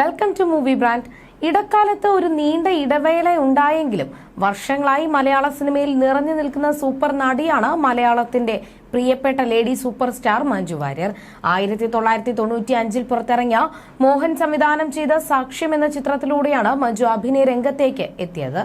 Welcome to movie brand ഇടക്കാലത്ത് ഒരു നീണ്ട ഇടവേള ഉണ്ടായെങ്കിലും വർഷങ്ങളായി മലയാള സിനിമയിൽ നിറഞ്ഞു നിൽക്കുന്ന സൂപ്പർ നടിയാണ് മലയാളത്തിന്റെ പ്രിയപ്പെട്ട lady super star Manju Warrier. ആയിരത്തി തൊള്ളായിരത്തി തൊണ്ണൂറ്റി അഞ്ചിൽ പുറത്തിറങ്ങിയ മോഹൻ സംവിധാനം ചെയ്ത സാക്ഷ്യം എന്ന ചിത്രത്തിലൂടെയാണ് മഞ്ജു അഭിനയ രംഗത്തേക്ക് എത്തിയത്.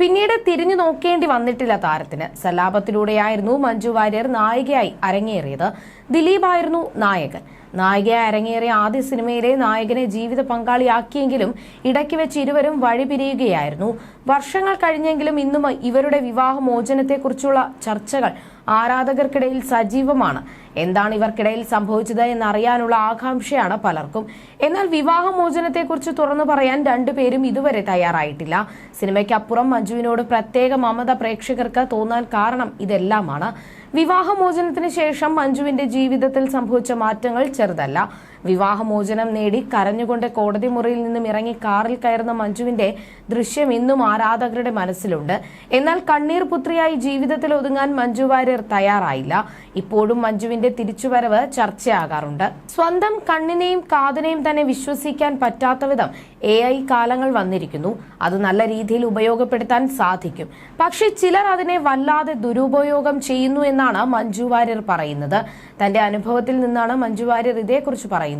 പിന്നീട് തിരിഞ്ഞു നോക്കേണ്ടി വന്നിട്ടില്ല താരത്തിന്. സലാപത്തിലൂടെയായിരുന്നു മഞ്ജു വാര്യർ നായികയായി അരങ്ങേറിയത്. ദിലീപായിരുന്നു നായകൻ. നായികയെ അരങ്ങേറിയ ആദ്യ സിനിമയിലെ നായകനെ ജീവിത പങ്കാളിയാക്കിയെങ്കിലും ഇടയ്ക്ക് വെച്ച് ഇരുവരും വഴിപിരിയുകയായിരുന്നു വർഷങ്ങൾ കഴിഞ്ഞെങ്കിലും ഇന്നും ഇവരുടെ വിവാഹമോചനത്തെക്കുറിച്ചുള്ള ചർച്ചകൾ ആരാധകർക്കിടയിൽ സജീവമാണ്. എന്താണ് ഇവർക്കിടയിൽ സംഭവിച്ചത് എന്നറിയാനുള്ള ആകാംക്ഷയാണ് പലർക്കും. എന്നാൽ വിവാഹമോചനത്തെക്കുറിച്ച് തുറന്നു പറയാൻ രണ്ടുപേരും ഇതുവരെ തയ്യാറായിട്ടില്ല. സിനിമയ്ക്കപ്പുറം മഞ്ജുവിനോട് പ്രത്യേക മമത പ്രേക്ഷകർക്ക് തോന്നാൻ കാരണം ഇതെല്ലാമാണ്. വിവാഹമോചനത്തിന് ശേഷം മഞ്ജുവിന്റെ ജീവിതത്തിൽ സംഭവിച്ച മാറ്റങ്ങൾ ചെറുതല്ല. വിവാഹമോചനം നേടി കരഞ്ഞുകൊണ്ട് കോടതി മുറിയിൽ നിന്നും ഇറങ്ങി കാറിൽ കയറുന്ന മഞ്ജുവിന്റെ ദൃശ്യം ഇന്നും ആരാധകരുടെ മനസ്സിലുണ്ട്. എന്നാൽ കണ്ണീർ പുത്രിയായി ജീവിതത്തിൽ ഒതുങ്ങാൻ മഞ്ജു വാര്യർ തയ്യാറായില്ല. ഇപ്പോഴും മഞ്ജുവിന്റെ തിരിച്ചുവരവ് ചർച്ചയാകാറുണ്ട്. സ്വന്തം കണ്ണിനെയും കാതിനെയും തന്നെ വിശ്വസിക്കാൻ പറ്റാത്ത വിധം എ ഐ കാലങ്ങൾ വന്നിരിക്കുന്നു. അത് നല്ല രീതിയിൽ ഉപയോഗപ്പെടുത്താൻ സാധിക്കും. പക്ഷെ ചിലർ അതിനെ വല്ലാതെ ദുരുപയോഗം ചെയ്യുന്നു എന്നാണ് മഞ്ജു വാര്യർ പറയുന്നത്. തന്റെ അനുഭവത്തിൽ നിന്നാണ് മഞ്ജു വാര്യർ ഇതേക്കുറിച്ച് പറയുന്നത്.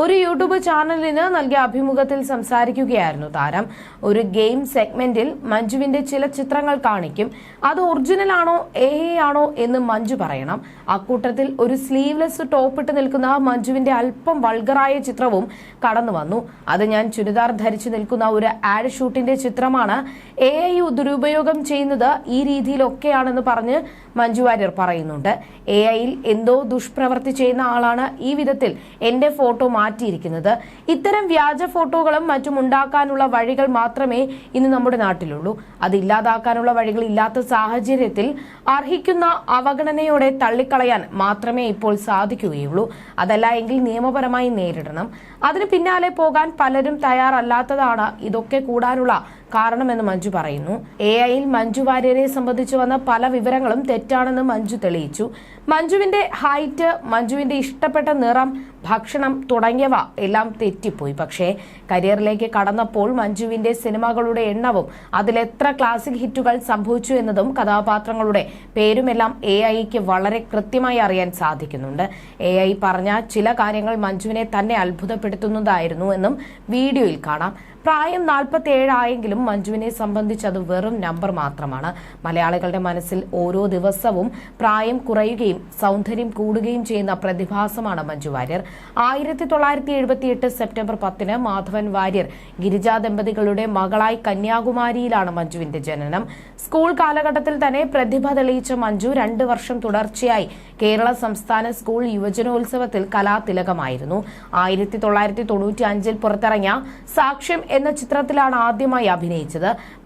ഒരു യൂട്യൂബ് ചാനലിന് നൽകിയ അഭിമുഖത്തിൽ സംസാരിക്കുകയായിരുന്നു താരം. ഒരു ഗെയിം സെഗ്മെന്റിൽ മഞ്ജുവിന്റെ ചില ചിത്രങ്ങൾ കാണിക്കും. അത് ഒറിജിനൽ ആണോ എ ആണോ എന്ന് മഞ്ജു പറയണം. അക്കൂട്ടത്തിൽ ഒരു സ്ലീവ്ലെസ് ടോപ്പ് ഇട്ട് നിൽക്കുന്ന മഞ്ജുവിന്റെ അല്പം വൾഗറായ ചിത്രവും കടന്നു വന്നു. അത് ഞാൻ ചുരിദാർ ധരിച്ചു നിൽക്കുന്ന ഒരു ആഡ് ഷൂട്ടിന്റെ ചിത്രമാണ്. എ ഐ ദുരുപയോഗം ചെയ്യുന്നത് ഈ രീതിയിലൊക്കെയാണെന്ന് പറഞ്ഞ് മഞ്ജു വാര്യർ പറയുന്നുണ്ട്. എ ഐയിൽ എന്തോ ദുഷ്പ്രവർത്തി ചെയ്യുന്ന ആളാണ് ഈ വിധത്തിൽ. എന്റെ ഫോട്ടോ മാറ്റിയിരിക്കുന്നത്. ഇത്തരം വ്യാജ ഫോട്ടോകളും മറ്റും ഉണ്ടാക്കാനുള്ള വഴികൾ മാത്രമേ ഇന്ന് നമ്മുടെ നാട്ടിലുള്ളൂ. അത് ഇല്ലാതാക്കാനുള്ള വഴികൾ ഇല്ലാത്ത സാഹചര്യത്തിൽ അർഹിക്കുന്ന അവഗണനയോടെ തള്ളിക്കളയാൻ മാത്രമേ ഇപ്പോൾ സാധിക്കുകയുള്ളൂ. അതല്ല എങ്കിൽ നിയമപരമായി നേരിടണം. അതിന് പിന്നാലെ പോകാൻ പലരും തയ്യാറല്ലാത്തതാണ് ഇതൊക്കെ കൂടാനുള്ള കാരണമെന്ന് മഞ്ജു പറയുന്നു. എ ഐയിൽ മഞ്ജു വാര്യരെ സംബന്ധിച്ച് വന്ന പല വിവരങ്ങളും തെറ്റാണെന്ന് മഞ്ജു തെളിയിച്ചു. മഞ്ജുവിന്റെ ഹൈറ്റ് മഞ്ജുവിന്റെ ഇഷ്ടപ്പെട്ട നിറം ഭക്ഷണം തുടങ്ങിയവ എല്ലാം തെറ്റിപ്പോയി. പക്ഷേ കരിയറിലേക്ക് കടന്നപ്പോൾ മഞ്ജുവിന്റെ സിനിമകളുടെ എണ്ണവും അതിലെത്ര ക്ലാസിക് ഹിറ്റുകൾ സംഭവിച്ചു എന്നതും കഥാപാത്രങ്ങളുടെ പേരുമെല്ലാം എ ഐക്ക് വളരെ കൃത്യമായി അറിയാൻ സാധിക്കുന്നുണ്ട്. എ ഐ പറഞ്ഞ ചില കാര്യങ്ങൾ മഞ്ജുവിനെ തന്നെ അത്ഭുതപ്പെടുത്തുന്നതായിരുന്നു എന്നും വീഡിയോയിൽ കാണാം. പ്രായം നാൽപ്പത്തി ഏഴായെങ്കിലും മഞ്ജുവിനെ സംബന്ധിച്ച് അത് വെറും നമ്പർ മാത്രമാണ്. മലയാളികളുടെ മനസ്സിൽ ഓരോ ദിവസവും പ്രായം കുറയുകയും സൗന്ദര്യം കൂടുകയും ചെയ്യുന്ന പ്രതിഭാസമാണ് മഞ്ജു വാര്യർ. ആയിരത്തി തൊള്ളായിരത്തി എഴുപത്തിയെട്ട് സെപ്റ്റംബർ പത്തിന് മാധവൻ വാര്യർ ഗിരിജാ ദമ്പതികളുടെ മകളായി കന്യാകുമാരിയിലാണ് മഞ്ജുവിന്റെ ജനനം. സ്കൂൾ കാലഘട്ടത്തിൽ തന്നെ പ്രതിഭ തെളിയിച്ച മഞ്ജു രണ്ട് വർഷം തുടർച്ചയായി കേരള സംസ്ഥാന സ്കൂൾ യുവജനോത്സവത്തിൽ കലാതിലകമായിരുന്നു. ആയിരത്തി തൊള്ളായിരത്തി തൊണ്ണൂറ്റി അഞ്ചിൽ പുറത്തിറങ്ങിയ സാക്ഷ്യം എന്ന ചിത്രത്തിലാണ് ആദ്യമായി അഭിനയിച്ചത്.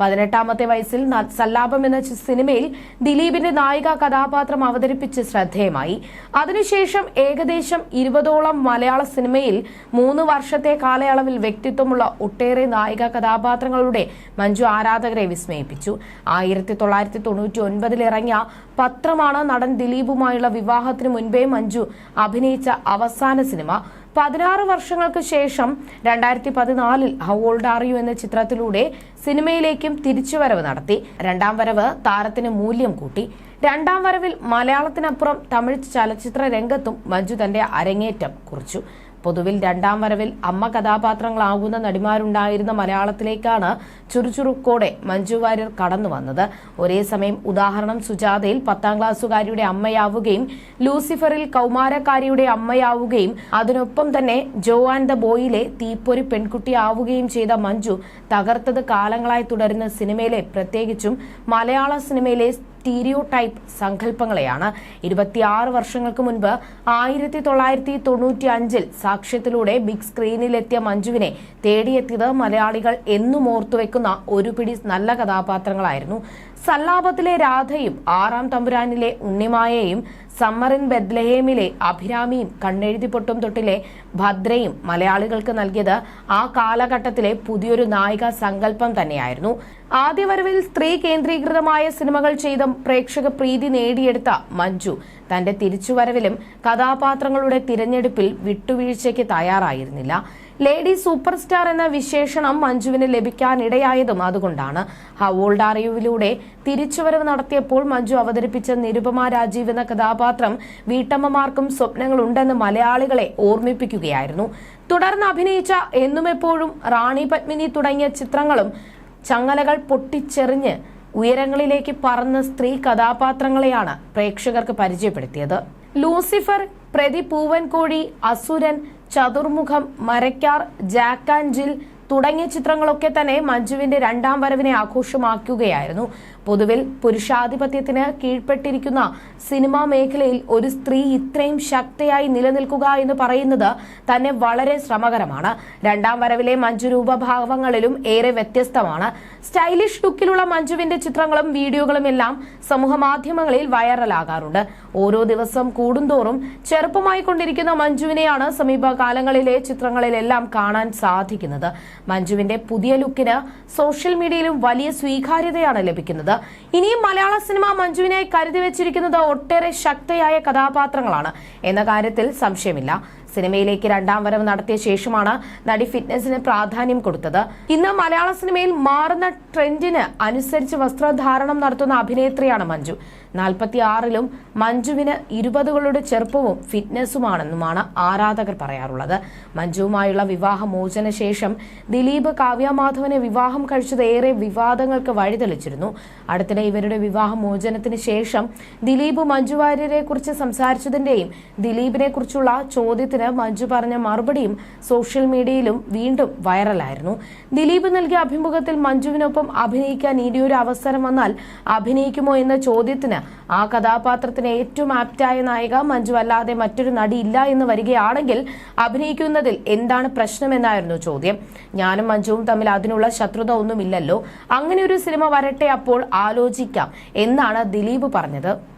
പതിനെട്ടാമത്തെ വയസ്സിൽ സല്ലാപം എന്ന സിനിമയിൽ ദിലീപിന്റെ നായിക കഥാപാത്രം അവതരിപ്പിച്ച് ശ്രദ്ധേയമായി. അതിനുശേഷം ഏകദേശം ഇരുപതോളം മലയാള സിനിമയിൽ മൂന്ന് വർഷത്തെ കാലയളവിൽ വ്യക്തിത്വമുള്ള ഒട്ടേറെ നായിക കഥാപാത്രങ്ങളുടെ മഞ്ജു ആരാധകരെ വിസ്മയിപ്പിച്ചു. ആയിരത്തി തൊള്ളായിരത്തി തൊണ്ണൂറ്റി ഒൻപതിൽ ഇറങ്ങിയ പത്രമാണ് നടൻ ദിലീപുമായുള്ള വിവാഹത്തിന് മുൻപേ മഞ്ജു അഭിനയിച്ച അവസാന സിനിമ. പതിനാറ് വർഷങ്ങൾക്ക് ശേഷം രണ്ടായിരത്തി പതിനാലിൽ ഹൗ ഓൾഡ് ആർ യു എന്ന ചിത്രത്തിലൂടെ സിനിമയിലേക്കും തിരിച്ചുവരവ് നടത്തി. രണ്ടാം വരവ് താരത്തിന് മൂല്യം കൂട്ടി. രണ്ടാം വരവിൽ മലയാളത്തിനപ്പുറം തമിഴ് ചലച്ചിത്ര രംഗത്തും മഞ്ജു തന്റെ അരങ്ങേറ്റം കുറിച്ചു. പൊതുവിൽ രണ്ടാം വരവിൽ അമ്മ കഥാപാത്രങ്ങളാകുന്ന നടിമാരുണ്ടായിരുന്ന മലയാളത്തിലേക്കാണ് ചുറുചുറുക്കോടെ മഞ്ജു വാര്യർ കടന്നു വന്നത്. ഒരേ സമയം ഉദാഹരണം സുജാതയിൽ പത്താം ക്ലാസ്സുകാരിയുടെ അമ്മയാവുകയും ലൂസിഫറിൽ കൗമാരക്കാരിയുടെ അമ്മയാവുകയും അതിനൊപ്പം തന്നെ ജോ ആൻഡ് ദ ബോയിലെ തീപ്പൊരി പെൺകുട്ടിയാവുകയും ചെയ്ത മഞ്ജു തകർത്തത് കാലങ്ങളായി തുടരുന്ന സിനിമയിലെ പ്രത്യേകിച്ചും മലയാള സിനിമയിലെ സ്റ്റീരിയോ ടൈപ്പ് സങ്കല്പങ്ങളെയാണ്. ഇരുപത്തിയാറ് വർഷങ്ങൾക്ക് മുൻപ് ആയിരത്തി തൊള്ളായിരത്തി തൊണ്ണൂറ്റി അഞ്ചിൽ സാക്ഷ്യത്തിലൂടെ ബിഗ് സ്ക്രീനിലെത്തിയ മഞ്ജുവിനെ തേടിയെത്തിയത് മലയാളികൾ എന്നും ഓർത്തുവെക്കുന്ന ഒരു പിടി നല്ല കഥാപാത്രങ്ങളായിരുന്നു. സല്ലാപത്തിലെ രാധയും ആറാം തമ്പുരാനിലെ ഉണ്ണിമായയും സമ്മറിൻ ബെദ്ലഹേമിലെ അഭിരാമിയും കണ്ണെഴുതി പൊട്ടും തൊട്ടിലെ ഭദ്രയും മലയാളികൾക്ക് നൽകിയത് ആ കാലഘട്ടത്തിലെ പുതിയൊരു നായിക സങ്കല്പം തന്നെയായിരുന്നു. ആദ്യ വരവിൽ സ്ത്രീ കേന്ദ്രീകൃതമായ സിനിമകൾ ചെയ്ത പ്രേക്ഷക പ്രീതി നേടിയെടുത്ത മഞ്ജു തന്റെ തിരിച്ചുവരവിലും കഥാപാത്രങ്ങളുടെ തിരഞ്ഞെടുപ്പിൽ വിട്ടുവീഴ്ചയ്ക്ക് തയ്യാറായിരുന്നില്ല. ലേഡി സൂപ്പർ സ്റ്റാർ എന്ന വിശേഷണം മഞ്ജുവിന് ലഭിക്കാനിടയായതും അതുകൊണ്ടാണ്. ഹൗ ഓൾഡ് ആർ തിരിച്ചുവരവ് നടത്തിയപ്പോൾ മഞ്ജു അവതരിപ്പിച്ച നിരുപമ രാജീവ് എന്ന കഥാപാത്രം വീട്ടമ്മമാർക്കും സ്വപ്നങ്ങളുണ്ടെന്ന് മലയാളികളെ ഓർമ്മിപ്പിക്കുകയായിരുന്നു. തുടർന്ന് അഭിനയിച്ച എന്നും എപ്പോഴും റാണി പത്മിനി തുടങ്ങിയ ചിത്രങ്ങളും ചങ്ങലകൾ പൊട്ടിച്ചെറിഞ്ഞ് ഉയരങ്ങളിലേക്ക് പറന്ന സ്ത്രീ കഥാപാത്രങ്ങളെയാണ് പ്രേക്ഷകർക്ക് പരിചയപ്പെടുത്തിയത്. ലൂസിഫർ പ്രതി പൂവൻകോഴി അസുരൻ ചതുർമുഖം മരക്കാർ ജാക്കാൻ ജിൽ തുടങ്ങിയ ചിത്രങ്ങളൊക്കെ തന്നെ മഞ്ജുവിന്റെ രണ്ടാം വരവിനെ ആഘോഷമാക്കുകയായിരുന്നു. പൊതുവിൽ പുരുഷാധിപത്യത്തിന് കീഴ്പ്പെട്ടിരിക്കുന്ന സിനിമാ മേഖലയിൽ ഒരു സ്ത്രീ ഇത്രയും ശക്തിയായി നിലനിൽക്കുക എന്ന് പറയുന്നത് തന്നെ വളരെ ശ്രമകരമാണ്. രണ്ടാം വരവിലെ മഞ്ജു രൂപഭാവങ്ങളിലും ഏറെ വ്യത്യസ്തമാണ്. സ്റ്റൈലിഷ് ലുക്കിലുള്ള മഞ്ജുവിന്റെ ചിത്രങ്ങളും വീഡിയോകളും എല്ലാം സമൂഹ മാധ്യമങ്ങളിൽ വൈറലാകാറുണ്ട്. ഓരോ ദിവസം കൂടുന്തോറും ചെറുപ്പമായി കൊണ്ടിരിക്കുന്ന മഞ്ജുവിനെയാണ് സമീപകാലങ്ങളിലെ ചിത്രങ്ങളിലെല്ലാം കാണാൻ സാധിക്കുന്നത്. മഞ്ജുവിന്റെ പുതിയ ലുക്കിന് സോഷ്യൽ മീഡിയയിലും വലിയ സ്വീകാര്യതയാണ് ലഭിക്കുന്നത്. ഇനിയും മലയാള സിനിമ മഞ്ജുവിനായി കരുതി വെച്ചിരിക്കുന്നത് ഒട്ടേറെ ശക്തയായ കഥാപാത്രങ്ങളാണ് എന്ന കാര്യത്തിൽ സംശയമില്ല. സിനിമയിലേക്ക് രണ്ടാം വരവ് നടത്തിയ ശേഷമാണ് നടി ഫിറ്റ്നസിന് പ്രാധാന്യം കൊടുത്തത്. ഇന്ന് മലയാള സിനിമയിൽ മാറുന്ന ട്രെൻഡിന് അനുസരിച്ച് വസ്ത്രധാരണം നടത്തുന്ന അഭിനേത്രിയാണ് മഞ്ജു. നാൽപ്പത്തി ആറിലും മഞ്ജുവിന് ഇരുപതുകളുടെ ചെറുപ്പവും ഫിറ്റ്നസുമാണെന്നുമാണ് ആരാധകർ പറയാറുള്ളത്. മഞ്ജുവുമായുള്ള വിവാഹമോചന ശേഷം ദിലീപ് കാവ്യ മാധവനെ വിവാഹം കഴിച്ചത് ഏറെ വിവാദങ്ങൾക്ക് വഴിതെളിച്ചിരുന്നു. അടുത്തിടെ ഇവരുടെ വിവാഹമോചനത്തിന് ശേഷം ദിലീപ് മഞ്ജു വാര്യരെ കുറിച്ച് സംസാരിച്ചതിന്റെയും ദിലീപിനെ കുറിച്ചുള്ള ചോദ്യത്തിന് മഞ്ജു പറഞ്ഞ മറുപടിയും സോഷ്യൽ മീഡിയയിലും വീണ്ടും വൈറലായിരുന്നു. ദിലീപ് നൽകിയ അഭിമുഖത്തിൽ മഞ്ജുവിനൊപ്പം അഭിനയിക്കാൻ ഇനിയൊരു അവസരം വന്നാൽ അഭിനയിക്കുമോ എന്ന ചോദ്യത്തിന് ആ കഥാപാത്രത്തിന് ഏറ്റവും ആപ്റ്റായ നായിക മഞ്ജു അല്ലാതെ മറ്റൊരു നടി ഇല്ല എന്ന് വരികയാണെങ്കിൽ അഭിനയിക്കുന്നതിൽ എന്താണ് പ്രശ്നമെന്നായിരുന്നു ചോദ്യം. ഞാനും മഞ്ജുവും തമ്മിൽ അതിനുള്ള ശത്രുത ഒന്നുമില്ലല്ലോ. അങ്ങനെ ഒരു സിനിമ വരട്ടെ അപ്പോൾ ആലോചിക്കാം എന്നാണ് ദിലീപ് പറഞ്ഞത്.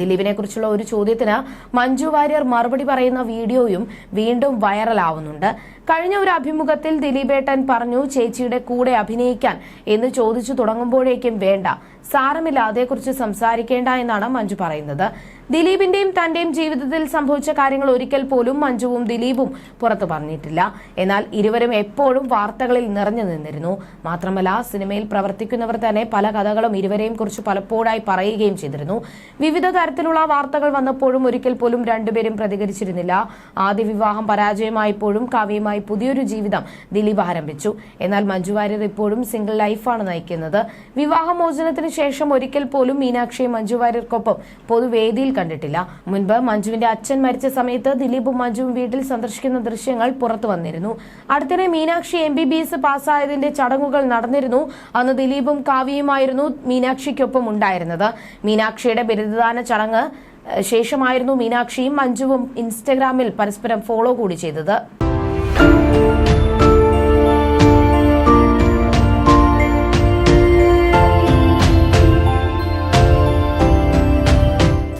ദിലീപിനെ കുറിച്ചുള്ള ഒരു ചോദ്യത്തിന് മഞ്ജു വാര്യർ മറുപടി പറയുന്ന വീഡിയോയും വീണ്ടും വൈറലാവുന്നുണ്ട്. കഴിഞ്ഞ ഒരു അഭിമുഖത്തിൽ ദിലീപേട്ടൻ പറഞ്ഞു ചേച്ചിയുടെ കൂടെ അഭിനയിക്കാൻ എന്ന് ചോദിച്ചു തുടങ്ങുമ്പോഴേക്കും വേണ്ട സാരമില്ല അതേക്കുറിച്ച് സംസാരിക്കേണ്ട എന്നാണ് മഞ്ജു പറയുന്നത്. ദിലീപിന്റെയും തന്റെയും ജീവിതത്തിൽ സംഭവിച്ച കാര്യങ്ങൾ ഒരിക്കൽ പോലും മഞ്ജുവും ദിലീപും പുറത്തു പറഞ്ഞിട്ടില്ല. എന്നാൽ ഇരുവരും എപ്പോഴും വാർത്തകളിൽ നിറഞ്ഞു നിന്നിരുന്നു. മാത്രമല്ല സിനിമയിൽ പ്രവർത്തിക്കുന്നവർ തന്നെ പല കഥകളും ഇരുവരെയും കുറിച്ച് പലപ്പോഴായി പറയുകയും ചെയ്തിരുന്നു. വിവിധ തരത്തിലുള്ള വാർത്തകൾ വന്നപ്പോഴും ഒരിക്കൽ പോലും രണ്ടുപേരും പ്രതികരിച്ചിരുന്നില്ല. ആദ്യ വിവാഹം പരാജയമായപ്പോഴും കാവ്യമായി പുതിയൊരു ജീവിതം ദിലീപ് ആരംഭിച്ചു. എന്നാൽ മഞ്ജു വാര്യർ ഇപ്പോഴും സിംഗിൾ ലൈഫാണ് നയിക്കുന്നത്. വിവാഹമോചനത്തിന് ശേഷം ഒരിക്കൽ പോലും മീനാക്ഷിയെ മഞ്ജു വാര്യർക്കൊപ്പം പൊതുവേദിയിൽ കണ്ടിട്ടില്ല. മുൻപ് മഞ്ജുവിന്റെ അച്ഛൻ മരിച്ച സമയത്ത് ദിലീപും മഞ്ജുവും വീട്ടിൽ സന്ദർശിക്കുന്ന ദൃശ്യങ്ങൾ പുറത്തു വന്നിരുന്നു. അടുത്തിടെ Meenakshi M B B S പാസ്സായതിന്റെ ചടങ്ങുകൾ നടന്നിരുന്നു. അന്ന് ദിലീപും കാവ്യയുമായിരുന്നു മീനാക്ഷിക്കൊപ്പം ഉണ്ടായിരുന്നത്. മീനാക്ഷിയുടെ ബിരുദദാന ചടങ്ങ് ശേഷമായിരുന്നു മീനാക്ഷിയും മഞ്ജുവും ഇൻസ്റ്റഗ്രാമിൽ പരസ്പരം ഫോളോ കൂടി ചെയ്തത്.